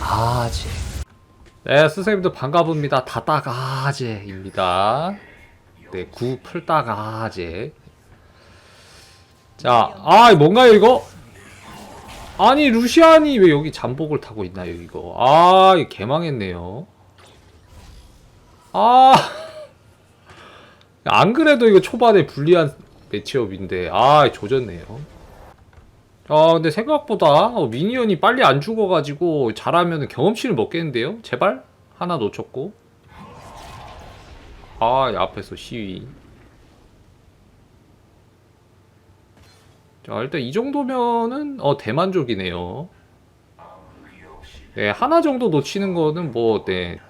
아재. 네, 선생님도 반가웁니다. 다따가제입니다. 네, 구 풀따가제. 자, 아, 뭔가요, 이거? 아니, 루시안이 왜 여기 잠복을 타고 있나요, 이거? 아, 개망했네요. 아. 안 그래도 이거 초반에 불리한 매치업인데, 아, 조졌네요. 아 근데 생각보다 어, 미니언이 빨리 안 죽어가지고 잘하면 경험치를 먹겠는데요? 제발? 하나 놓쳤고. 아 앞에서 시위. 자 일단 이 정도면은 어 대만족이네요. 네 하나 정도 놓치는 거는 뭐 네.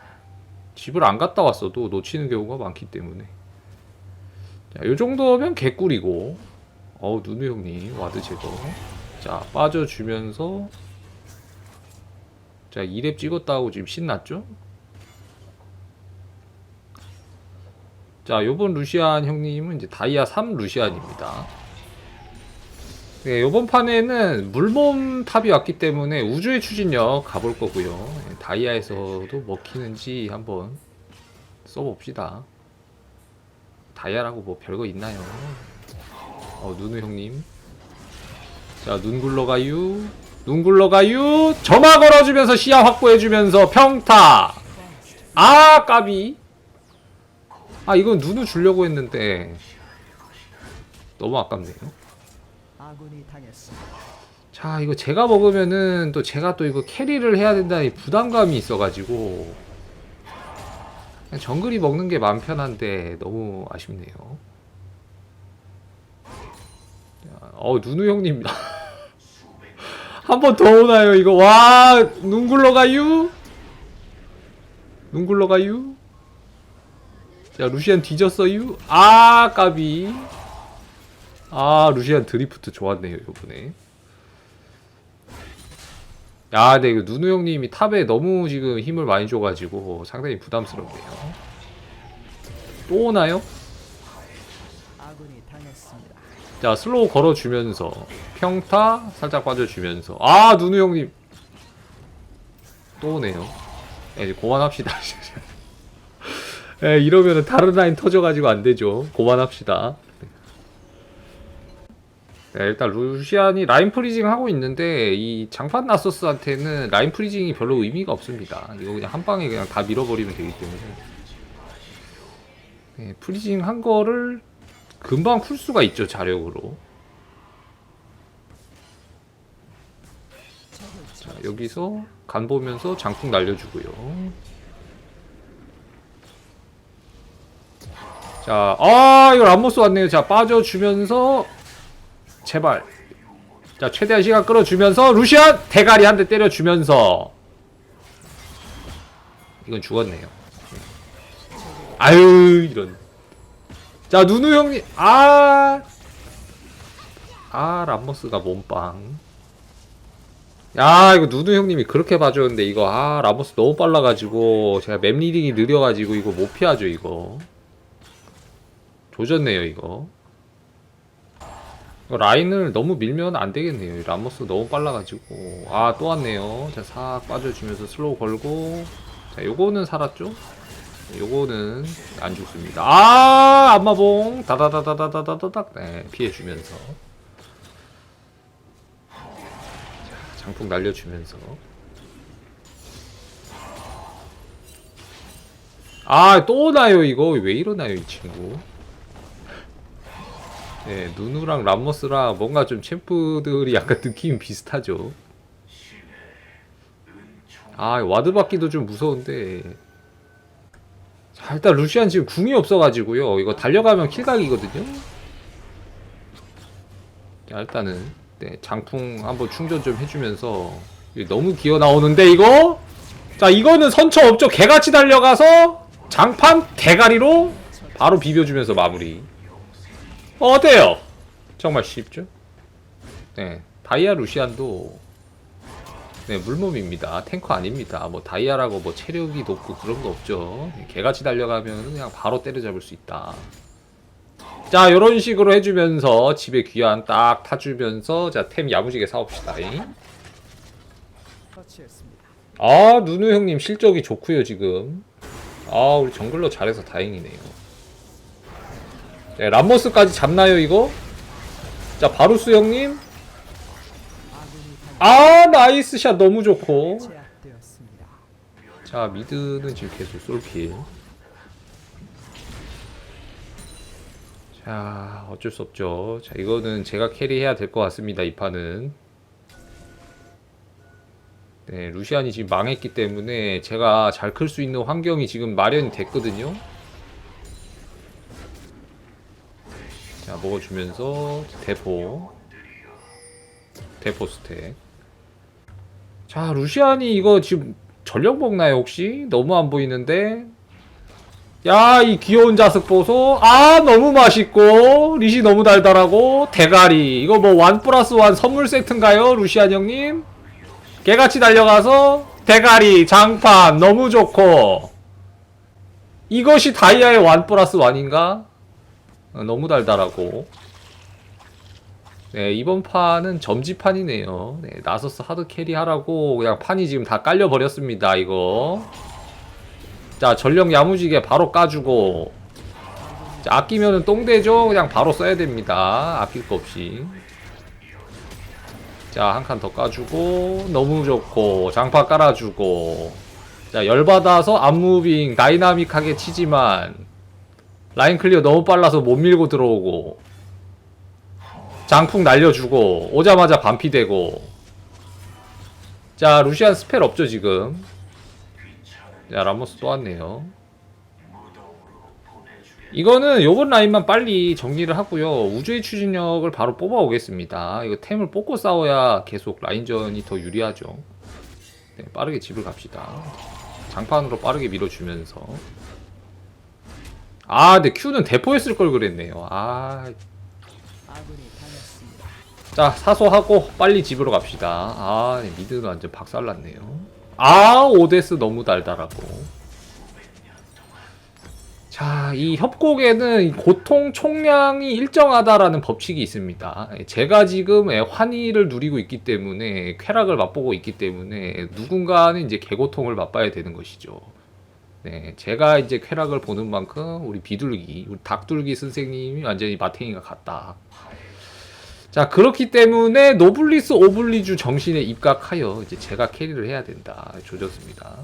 집을 안 갔다 왔어도 놓치는 경우가 많기 때문에. 자 요 정도면 개꿀이고. 어우 누누 형님 와드 제거 자 빠져주면서 자 2렙 찍었다고 지금 신났죠? 자 요번 루시안 형님은 이제 다이아 3 루시안입니다 네, 요번 판에는 물몸 탑이 왔기 때문에 우주의 추진력 가볼 거고요 네, 다이아에서도 먹히는지 한번 써봅시다 다이아라고 뭐 별거 있나요? 어 누누 형님 자, 눈 굴러가유. 눈 굴러가유. 점화 걸어주면서 시야 확보해주면서 평타. 아, 까비. 아, 이건 눈을 주려고 했는데. 너무 아깝네요. 자, 이거 제가 먹으면은 또 제가 또 이거 캐리를 해야 된다는 이 부담감이 있어가지고. 정글이 먹는 게 마음 편한데 너무 아쉽네요. 자, 어, 누누 형님. 한 번 더 오나요, 이거? 와, 눈 굴러가유? 눈 굴러가유? 자, 루시안 뒤졌어유? 아, 까비. 아, 루시안 드리프트 좋았네요, 요번에. 야, 근데 이거 누누 형님이 탑에 너무 지금 힘을 많이 줘가지고 상당히 부담스럽네요. 또 오나요? 아군이 당했습니다. 자 슬로우 걸어주면서 평타 살짝 빠져주면서. 아 누누 형님. 또 오네요. 예, 이제 그만합시다. 예, 이러면은 다른 라인 터져가지고 안되죠. 그만합시다. 네, 일단 루시안이 라인 프리징 하고 있는데 이 장판 나서스한테는 라인 프리징이 별로 의미가 없습니다. 이거 그냥 한 방에 그냥 다 밀어버리면 되기 때문에. 네, 프리징 한 거를 금방 풀 수가 있죠 자력으로. 자 여기서 간 보면서 장풍 날려주고요. 자 아 이거 람모스 왔네요. 자 빠져주면서 제발. 자 최대한 시간 끌어주면서 루시안 대가리 한 대 때려주면서. 이건 죽었네요. 아유 이런 자 누누 형님 아. 아 람머스가 몸빵. 야 이거 누누 형님이 그렇게 봐줬는데 이거 아 라모스 너무 빨라가지고 제가 맵 리딩이 느려가지고 이거 못 피하죠 이거. 조졌네요 이거. 라인을 너무 밀면 안 되겠네요. 이 라모스 너무 빨라가지고 아 또 왔네요. 자 싹 빠져주면서 슬로우 걸고 자 요거는 살았죠? 요거는 안 죽습니다. 아, 안마봉 다다다다다다다닥 네, 피해 주면서 자, 장풍 날려 주면서 아, 또 오나요 이거 왜 이러나요 이 친구? 네, 누누랑 람머스랑 뭔가 좀 챔프들이 약간 느낌 비슷하죠. 아, 와드 받기도 좀 무서운데 자, 일단 루시안 지금 궁이 없어가지고요. 이거 달려가면 킬각이거든요. 자, 일단은 네, 장풍 한번 충전 좀 해주면서 너무 기어 나오는데 이거? 자, 이거는 선처 없죠. 개같이 달려가서 장판 대가리로 바로 비벼주면서 마무리. 어, 어때요? 정말 쉽죠? 네, 다이아 루시안도 네, 물몸입니다. 탱커 아닙니다. 뭐 다이아라고 뭐 체력이 높고 그런 거 없죠. 개같이 달려가면 그냥 바로 때려잡을 수 있다. 자, 요런 식으로 해주면서 집에 귀한 딱 타주면서 자, 템 야무지게 사옵시다. 아 누누 형님 실적이 좋고요 지금 아 우리 정글러 잘해서 다행이네요 네, 람머스까지 잡나요 이거? 자 바루스 형님 아 나이스 샷 너무 좋고. 자 미드는 지금 계속 솔킬. 자 어쩔 수 없죠. 자 이거는 제가 캐리해야 될 것 같습니다 이 판은. 네 루시안이 지금 망했기 때문에 제가 잘 클 수 있는 환경이 지금 마련이 됐거든요. 자 먹어주면서 대포. 대포 스택 자 루시안이 이거 지금 전력 먹나요 혹시? 너무 안 보이는데. 야 이 귀여운 자석 보소. 아 너무 맛있고. 리시 너무 달달하고. 대가리. 이거 뭐원 플러스 원 선물 세트인가요 루시안 형님? 개같이 달려가서 대가리 장판 너무 좋고. 이것이 다이아의 원 플러스 원인가? 어, 너무 달달하고 네, 이번 판은 점지판이네요. 네, 나서스 하드 캐리 하라고 그냥 판이 지금 다 깔려 버렸습니다. 이거. 자, 전력 야무지게 바로 까주고. 자, 아끼면은 똥되죠? 그냥 바로 써야 됩니다. 아낄 거 없이. 자, 한 칸 더 까주고. 너무 좋고. 장파 깔아주고. 자, 열 받아서 안무빙 다이나믹하게 치지만. 라인 클리어 너무 빨라서 못 밀고 들어오고. 장풍 날려주고 오자마자 반피되고. 자 루시안 스펠 없죠 지금? 자 라모스 또 왔네요. 이거는 요번 라인만 빨리 정리를 하고요. 우주의 추진력을 바로 뽑아 오겠습니다. 이거 템을 뽑고 싸워야 계속 라인전이 더 유리하죠. 네, 빠르게 집을 갑시다. 장판으로 빠르게 밀어주면서. 아 근데 Q는 대포했을 걸 그랬네요. 아. 자 사소하고 빨리 집으로 갑시다. 아 네, 미드는 완전 박살났네요. 아 오데스 너무 달달하고. 자 이 협곡에는 이 고통 총량이 일정하다라는 법칙이 있습니다. 제가 지금 예, 환희를 누리고 있기 때문에 쾌락을 맛보고 있기 때문에 누군가는 이제 개고통을 맛봐야 되는 것이죠. 네, 제가 이제 쾌락을 보는 만큼 우리 비둘기, 우리 닭둘기 선생님이 완전히 마탱이가 같다. 자 그렇기 때문에 노블리스 오블리주 정신에 입각하여 이제 제가 캐리를 해야 된다. 조졌습니다.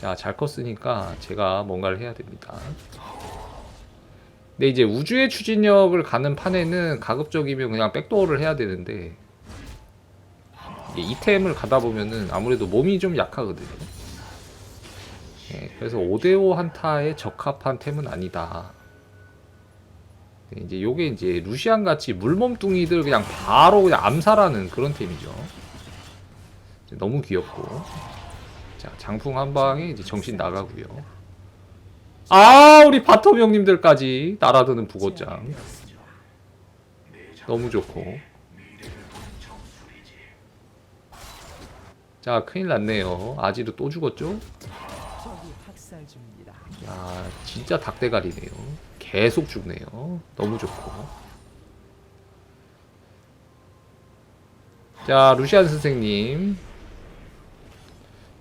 자잘 컸으니까 제가 뭔가를 해야 됩니다. 근데 이제 우주의 추진력을 가는 판에는 가급적이면 그냥 백도어를 해야 되는데 이템을 가다 보면은 아무래도 몸이 좀 약하거든요. 예, 그래서 5대5 한타에 적합한 템은 아니다. 네, 이제 요게 이제 루시안 같이 물몸뚱이들 그냥 바로 그냥 암살하는 그런 템이죠. 너무 귀엽고. 자, 장풍 한 방에 이제 정신 나가고요. 아, 우리 바텀 형님들까지 날아드는 부고장. 제압되었습니다. 너무 좋고. 자, 큰일 났네요. 아지르 또 죽었죠? 야, 진짜 닭대가리네요. 계속 죽네요. 너무 좋고. 자, 루시안 선생님.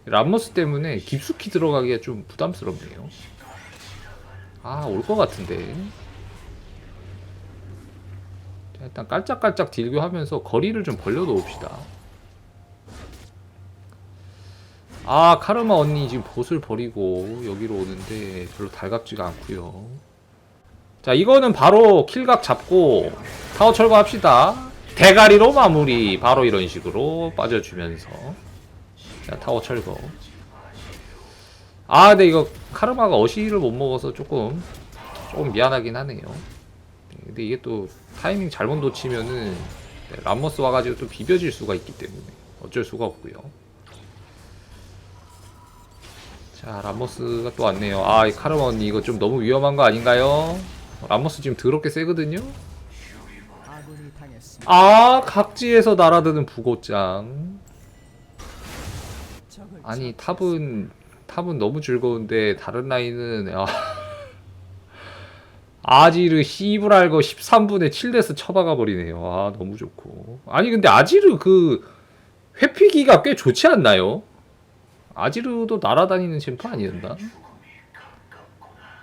람머스 때문에 깊숙이 들어가기가 좀 부담스럽네요. 아, 올 것 같은데. 자, 일단 깔짝깔짝 딜교 하면서 거리를 좀 벌려놓읍시다. 아 카르마 언니 지금 보슬 버리고 여기로 오는데 별로 달갑지가 않고요 자 이거는 바로 킬각 잡고 타워 철거합시다. 대가리로 마무리. 바로 이런 식으로 빠져주면서. 자 타워 철거. 아 근데 이거 카르마가 어시를 못 먹어서 조금 조금 미안하긴 하네요. 네, 근데 이게 또 타이밍 잘못 놓치면은 네, 람머스 와가지고 또 비벼질 수가 있기 때문에 어쩔 수가 없고요. 자 라모스가 또 왔네요. 아이 카르마 언니 이거 좀 너무 위험한 거 아닌가요? 라모스 지금 더럽게 세거든요? 아 각지에서 날아드는 적을 아니. 탑은 탑은 너무 즐거운데 다른 라인은 아, 아지르 시브랄거 13분에 7데스 쳐박아 버리네요 아 너무 좋고 아니 근데 아지르 그 회피기가 꽤 좋지 않나요? 아지르도 날아다니는 챔프 아니었나?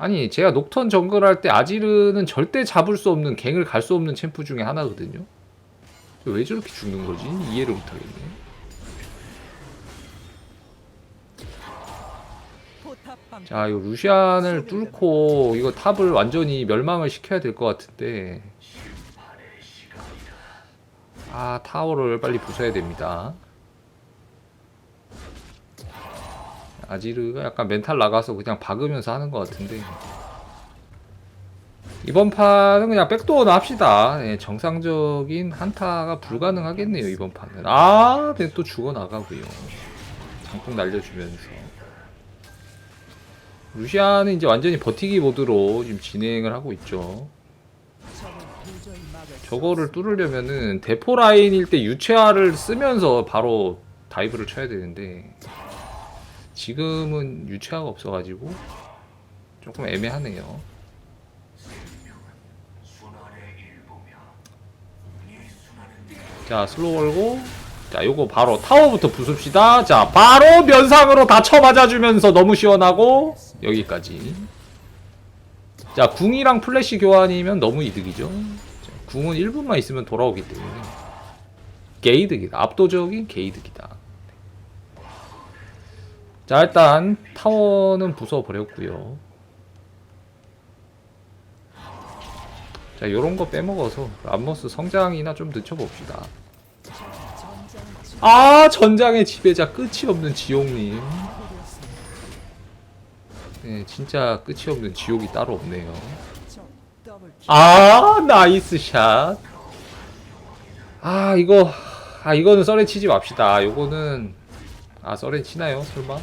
아니 제가 녹턴 정글 할 때 아지르는 절대 잡을 수 없는 갱을 갈 수 없는 챔프 중에 하나거든요. 왜 저렇게 죽는 거지? 이해를 못하겠네. 자, 이 루시안을 뚫고 이거 탑을 완전히 멸망을 시켜야 될 것 같은데. 아, 타워를 빨리 부숴야 됩니다. 아지르가 약간 멘탈 나가서 그냥 박으면서 하는 것 같은데. 이번 판은 그냥 백도어나 합시다. 예, 정상적인 한타가 불가능하겠네요, 이번 판은. 아, 네, 또 죽어나가고요. 장풍 날려주면서. 루시아는 이제 완전히 버티기 모드로 지금 진행을 하고 있죠. 저거를 뚫으려면은 대포 라인일 때 유채화를 쓰면서 바로 다이브를 쳐야 되는데 지금은 유채화가 없어가지고 조금 애매하네요. 자 슬로우 걸고 자 요거 바로 타워부터 부숩시다. 자 바로 면상으로 다 쳐맞아주면서 너무 시원하고 여기까지. 자 궁이랑 플래시 교환이면 너무 이득이죠. 자, 궁은 1분만 있으면 돌아오기 때문에 게이득이다. 압도적인 게이득이다. 자 일단 타워는 부숴버렸고요. 자 요런 거 빼먹어서 람머스 성장이나 좀 늦춰봅시다. 아 전장의 지배자 끝이 없는 지옥님. 네 진짜 끝이 없는 지옥이 따로 없네요. 아 나이스 샷. 아 이거 아 이거는 썰에 치지 맙시다. 요거는 아 썰에 치나요 설마?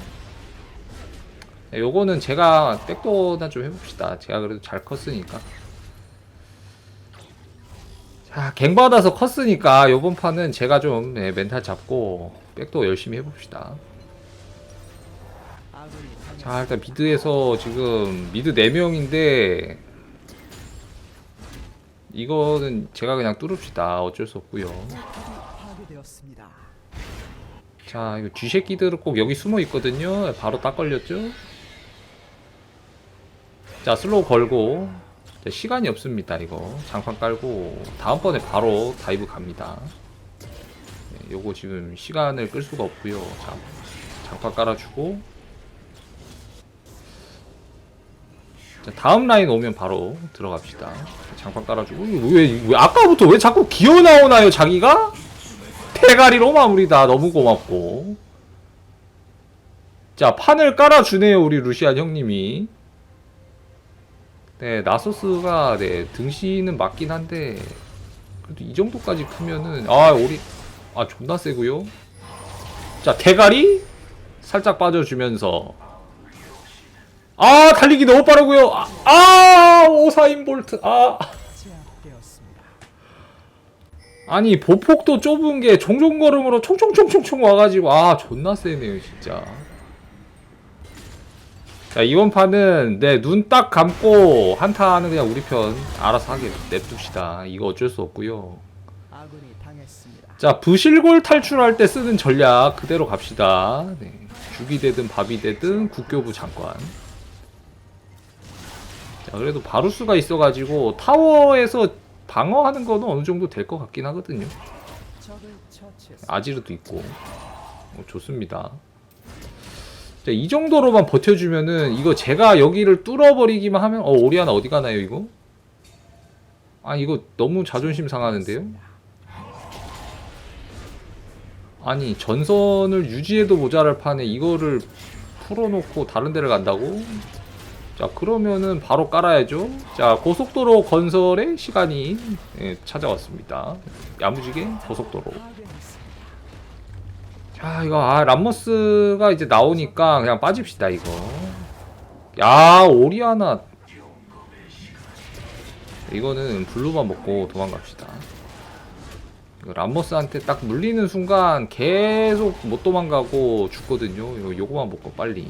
네, 요거는 제가 백도나 좀 해봅시다. 제가 그래도 잘 컸으니까. 자, 갱 받아서 컸으니까 요번 판은 제가 좀 네, 멘탈 잡고 백도 열심히 해봅시다. 자 일단 미드에서 지금 미드 4명인데 이거는 제가 그냥 뚫읍시다 어쩔 수 없고요. 자 이거 쥐새끼들은 꼭 여기 숨어 있거든요 바로 딱 걸렸죠 자 슬로우 걸고. 자, 시간이 없습니다 이거. 장판 깔고. 다음번에 바로 다이브 갑니다. 네, 요거 지금 시간을 끌 수가 없고요. 자 장판 깔아주고. 자, 다음 라인 오면 바로 들어갑시다. 장판 깔아주고. 왜, 왜 아까부터 왜 자꾸 기어 나오나요 자기가? 대가리로 마무리다. 너무 고맙고. 자 판을 깔아주네요 우리 루시안 형님이 네 나소스가 네 등신은 맞긴 한데 그래도 이 정도까지 크면은 아 우리 아 존나 세고요. 자 대가리? 살짝 빠져 주면서. 아 달리기 너무 빠르고요. 아, 아 오사인 볼트 아. 아니 보폭도 좁은 게 종종 걸음으로 총총총총총 와가지고 아 존나 세네요 진짜 자 이번 판은 내 눈 딱 감고 한타는 그냥 우리 편 알아서 하게 냅둡시다 이거 어쩔 수 없고요. 자 부실골 탈출할 때 쓰는 전략 그대로 갑시다 네. 죽이 되든 밥이 되든 국교부 장관 자 그래도 바루스가 있어가지고 타워에서 방어하는 거는 어느 정도 될 것 같긴 하거든요. 아지르도 있고 어, 좋습니다. 자, 이 정도로만 버텨주면은 이거 제가 여기를 뚫어버리기만 하면 어 오리아나 어디 가나요 이거? 아 이거 너무 자존심 상하는데요? 아니 전선을 유지해도 모자랄 판에 이거를 풀어놓고 다른 데를 간다고? 자 그러면은 바로 깔아야죠. 자 고속도로 건설의 시간이 예, 찾아왔습니다. 야무지게 고속도로. 자 이거 아 람머스가 이제 나오니까 그냥 빠집시다 이거. 야 오리아나. 이거는 블루만 먹고 도망갑시다. 이거 람머스한테 딱 물리는 순간 계속 못 도망가고 죽거든요. 이거 요거만 먹고 빨리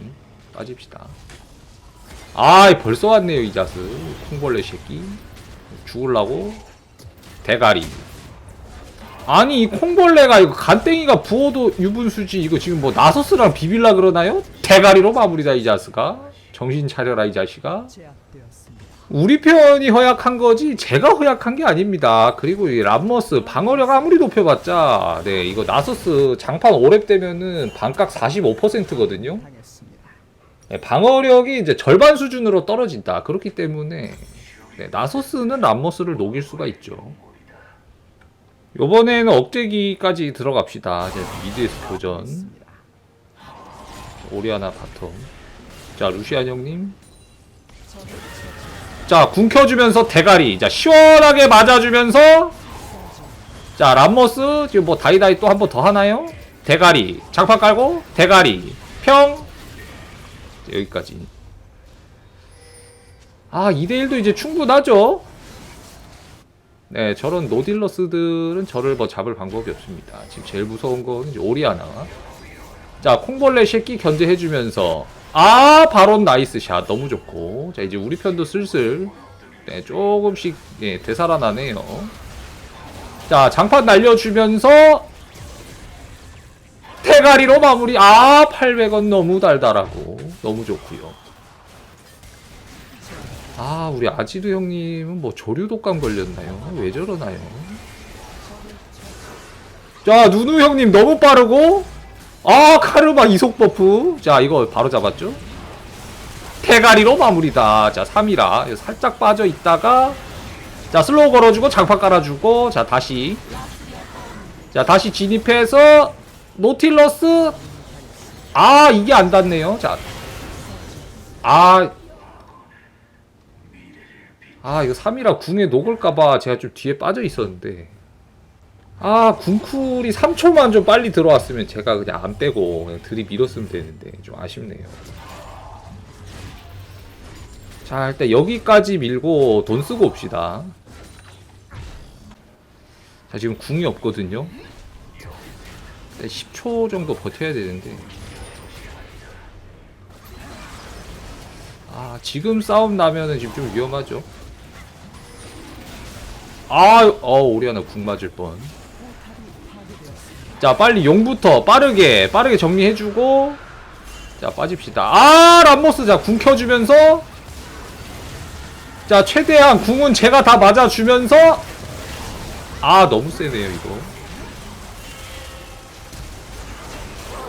빠집시다. 아 벌써 왔네요 이 자스. 콩벌레 새끼. 죽을라고 대가리 아니 이 콩벌레가 이거 간땡이가 부어도 유분수지 이거 지금 뭐 나서스랑 비빌라 그러나요? 대가리로 마무리다 이 자스가 정신 차려라 이 자식아. 우리 편이 허약한 거지 제가 허약한 게 아닙니다 그리고 이 람머스 방어력 아무리 높여봤자 네 이거 나서스 장판 5렙 되면은 반각 45%거든요 당했습니다. 네, 방어력이 이제 절반 수준으로 떨어진다 그렇기 때문에 네, 나서스는 람머스를 녹일 수가 있죠 요번에는 억제기까지 들어갑시다 이제 미드에서 있습니다. 오리아나 바텀. 자, 루시안 형님. 자, 궁 켜주면서 대가리. 자, 시원하게 맞아주면서. 자, 람머스. 지금 뭐 다이다이 또 한 번 더 하나요? 대가리. 장판 깔고, 대가리. 평. 자, 여기까지. 아, 2대1도 이제 충분하죠? 네, 저런 노딜러스들은 저를 뭐 잡을 방법이 없습니다. 지금 제일 무서운 건 이제 오리아나. 자 콩벌레 새끼 견제해주면서. 아 바론 나이스 샷. 너무 좋고. 자 이제 우리 편도 슬슬. 네 조금씩 예 되살아나네요. 자 장판 날려주면서 대가리로 마무리. 아 800원 너무 달달하고. 너무 좋고요 아 우리 아지르 형님은 뭐 조류 독감 걸렸나요? 왜 저러나요? 자 누누 형님 너무 빠르고? 아 카르마 이속 버프. 자 이거 바로 잡았죠? 대가리로 마무리다. 자 3이라. 살짝 빠져 있다가 자 슬로우 걸어주고 장판 깔아주고 자 다시. 자 다시 진입해서 노틸러스. 아 이게 안 닿네요. 자아 아 이거 3이라 궁에 녹을까봐 제가 좀 뒤에 빠져 있었는데. 아 궁쿨이 3초만 좀 빨리 들어왔으면 제가 그냥 안 빼고 그냥 들이 밀었으면 되는데 좀 아쉽네요. 자 일단 여기까지 밀고 돈 쓰고 옵시다. 자 지금 궁이 없거든요. 일단 10초 정도 버텨야 되는데. 아 지금 싸움 나면은 지금 좀 위험하죠 아, 어, 오리아나 궁 맞을 뻔. 자, 빨리 용부터 빠르게, 빠르게 정리해주고. 자, 빠집시다. 아, 람모스, 자, 궁 켜주면서. 자, 최대한 궁은 제가 다 맞아주면서. 아, 너무 세네요, 이거.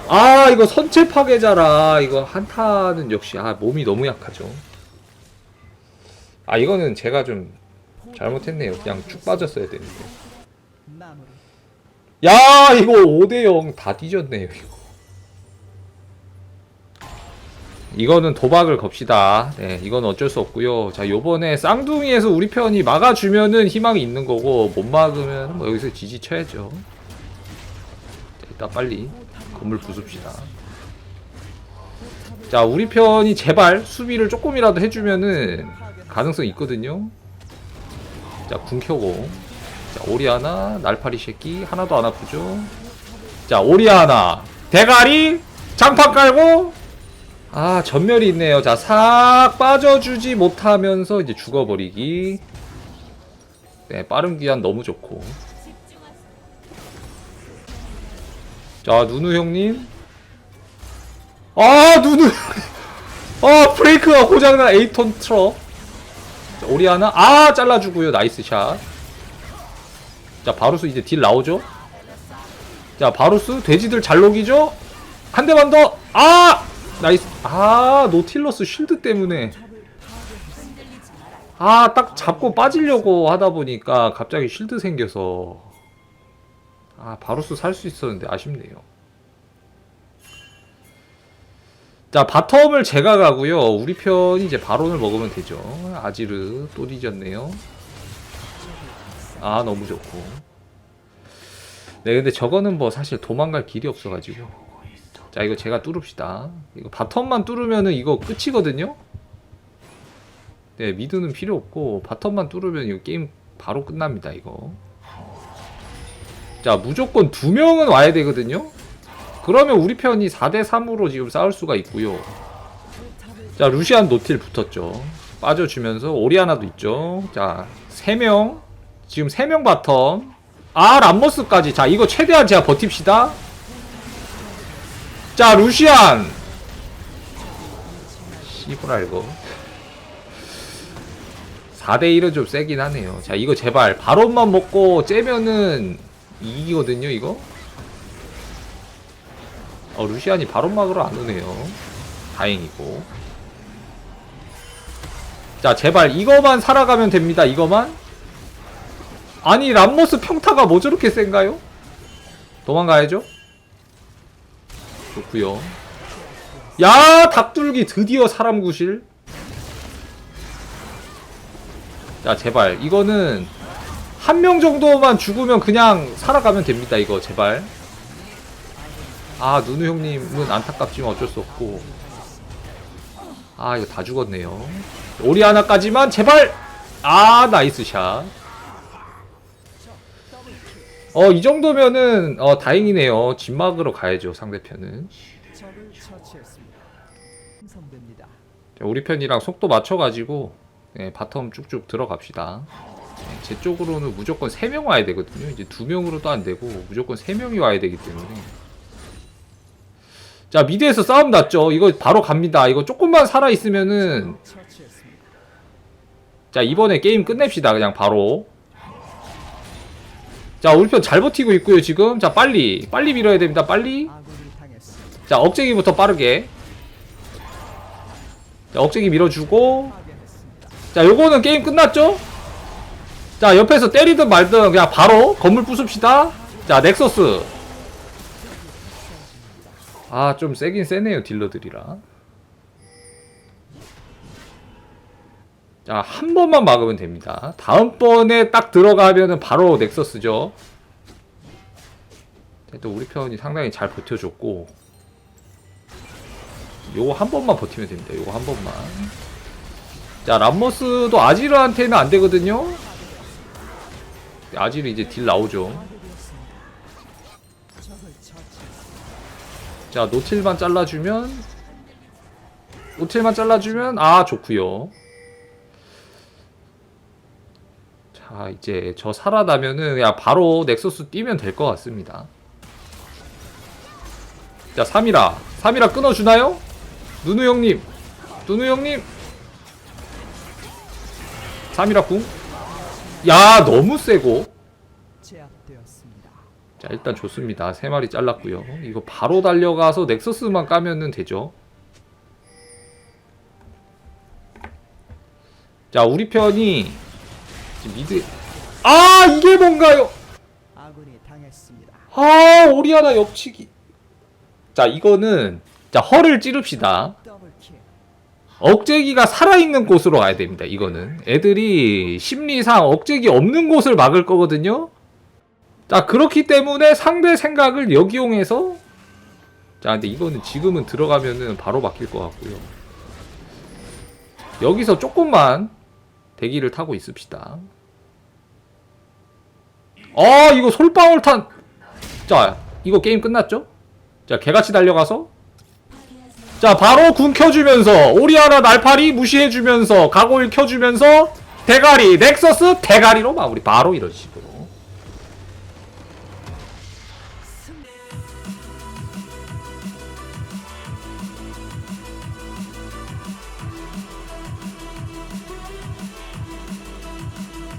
아, 이거 선체 파괴자라. 이거 한타는 역시, 아, 몸이 너무 약하죠. 아, 이거는 제가 좀 잘못했네요. 그냥 쭉 빠졌어야 되는데. 야 이거 5대0 다 뒤졌네요 이거. 이거는 도박을 겁시다. 네 이건 어쩔 수 없고요. 자 요번에 쌍둥이에서 우리 편이 막아주면은 희망이 있는 거고 못 막으면 뭐 여기서 지지 쳐야죠. 자 일단 빨리 건물 부숩시다. 자 우리 편이 제발 수비를 조금이라도 해주면은 가능성 있거든요 자 궁 켜고 자, 오리아나, 날파리 새끼, 하나도 안 아프죠? 자, 오리아나, 대가리, 장판 깔고, 아, 전멸이 있네요. 자, 싹 빠져주지 못하면서 이제 죽어버리기. 네, 빠른 기한 너무 좋고. 자, 누누 형님. 아, 누누. 아, 브레이크가 고장난 에이톤 트럭. 자, 오리아나, 아, 잘라주고요. 나이스 샷. 자 바루스 이제 딜 나오죠? 자 바루스 돼지들 잘 녹이죠? 한 대만 더아! 나이스. 아 노틸러스 쉴드 때문에. 아 딱 잡고 빠지려고 하다 보니까 갑자기 쉴드 생겨서. 아 바루스 살 수 있었는데 아쉽네요 자 바텀을 제가 가고요. 우리 편이 이제 바론을 먹으면 되죠. 아지르 또 뒤졌네요. 아 너무 좋고. 네 근데 저거는 뭐 사실 도망갈 길이 없어가지고. 자 이거 제가 뚫읍시다. 이거 바텀만 뚫으면은 이거 끝이거든요? 네 미드는 필요 없고 바텀만 뚫으면 이거 게임 바로 끝납니다 이거. 자 무조건 두 명은 와야 되거든요 그러면 우리 편이 4대3으로 지금 싸울 수가 있고요. 자 루시안 노틸 붙었죠. 빠져주면서 오리아나도 있죠. 자 3명. 지금 3명 바텀. 아 람머스까지. 자 이거 최대한 제가 버팁시다. 자 루시안. 씨부라 이거. 4대1은 좀 세긴 하네요. 자 이거 제발. 바론만 먹고 째면은 이기거든요 이거 어 루시안이 바론 막으러 안 오네요. 다행이고. 자 제발 이거만 살아가면 됩니다 이거만. 아니 람모스 평타가 뭐 저렇게 센가요? 도망가야죠? 좋구요. 야 닭둘기 드디어 사람 구실. 자 제발. 이거는 한 명 정도만 죽으면 그냥 살아가면 됩니다 이거. 제발 아 누누 형님은 안타깝지만 어쩔 수 없고 아 이거 다 죽었네요 오리아나까지만 제발 아 나이스 샷 어, 이 정도면은, 어, 다행이네요. 진막으로 가야죠, 상대편은. 자, 우리 편이랑 속도 맞춰가지고, 네, 바텀 쭉쭉 들어갑시다. 네, 제 쪽으로는 무조건 3명 와야 되거든요. 이제 2명으로도 안 되고, 무조건 3명이 와야 되기 때문에. 자, 미드에서 싸움 났죠. 이거 바로 갑니다. 이거 조금만 살아있으면은. 자, 이번에 게임 끝냅시다. 그냥 바로. 자, 우리 편 잘 버티고 있고요, 지금. 자, 빨리. 빨리 밀어야 됩니다. 빨리. 자 억제기부터 빠르게 자 억제기 밀어주고. 자 요거는 게임 끝났죠? 자 옆에서 때리든 말든 그냥 바로 건물 부숩시다 자 넥서스 아 좀 세긴 세네요 딜러들이라 자한 번만 막으면 됩니다 다음번에 딱 들어가면은 바로 넥서스죠 자, 또 우리 편이 상당히 잘 버텨줬고 요거 한 번만 버티면 됩니다. 요거 한 번만. 자, 람머스도 아지르한테는 안 되거든요. 아지르 이제 딜 나오죠. 자, 노틸만 잘라주면 노틸만 잘라주면 아 좋구요. 자, 이제 저 살아나면은 그냥 바로 넥서스 뛰면 될 것 같습니다. 자, 3이라. 3이라 끊어주나요? 누누 형님. 누누 형님. 3이라 궁. 야, 너무 세고. 자 일단 좋습니다. 세 마리 잘랐고요. 이거 바로 달려가서 넥서스만 까면은 되죠. 자 우리 편이 지금 미드 아 이게 뭔가요. 아 오리아나 옆치기. 자 이거는 자 허를 찌릅시다. 억제기가 살아있는 곳으로 가야 됩니다 이거는. 애들이 심리상 억제기 없는 곳을 막을 거거든요 자 그렇기 때문에 상대 생각을 역이용해서 자 근데 이거는 지금은 들어가면은 바로 바뀔 것 같고요. 여기서 조금만 대기를 타고 있읍시다. 아 이거 솔방울 탄! 자 이거 게임 끝났죠? 자 개같이 달려가서. 자 바로 궁 켜주면서 오리아나 날파리 무시해주면서 가고일 켜주면서 대가리 넥서스 대가리로 마무리. 바로 이런 식으로